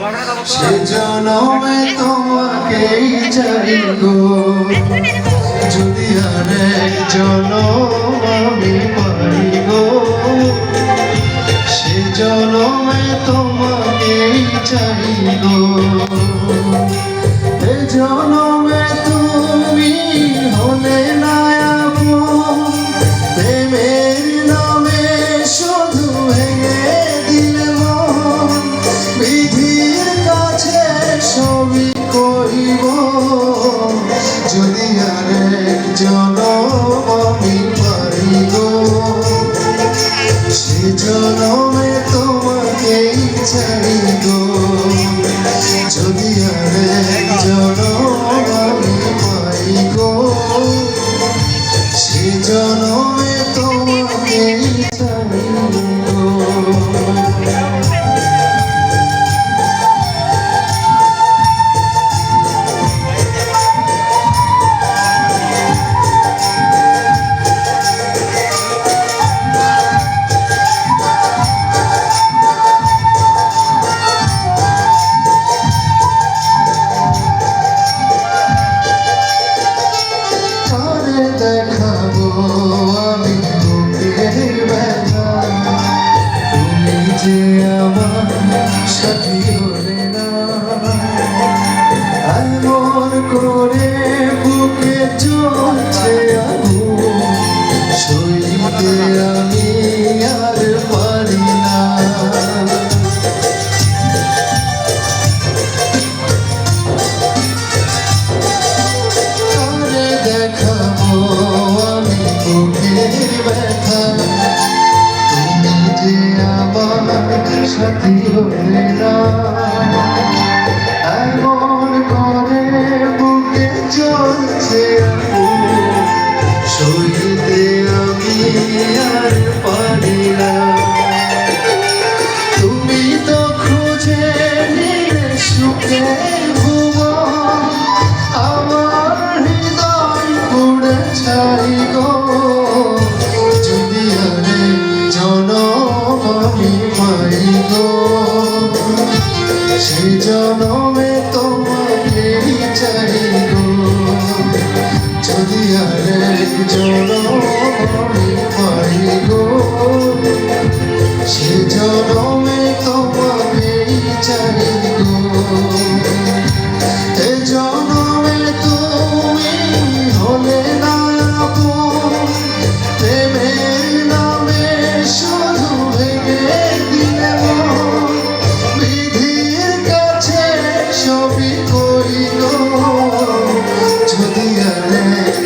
সে জনমে তোমাকেই চাই গো। যদি আরেক জনম আমি পাই গো, সে জনমে তোমাকেই চাই গো। এ জনম আমি পারি গো সে জনমে তোমাকেই ছাড়ি গো যদি আরে জনম আমি পাই গো সে জনমে সাথী হলে না এমন করে বুকে চলছে সইতে আমি আর পারি না তুমি তো খুঁজে নিলে সুখে আমার হৃদয় পুড়ে ছাই গো। সে জনমে তোমাকে চাই যদি আরে জনম পাই গো সে জনমে সবই করিল। যদি আরেক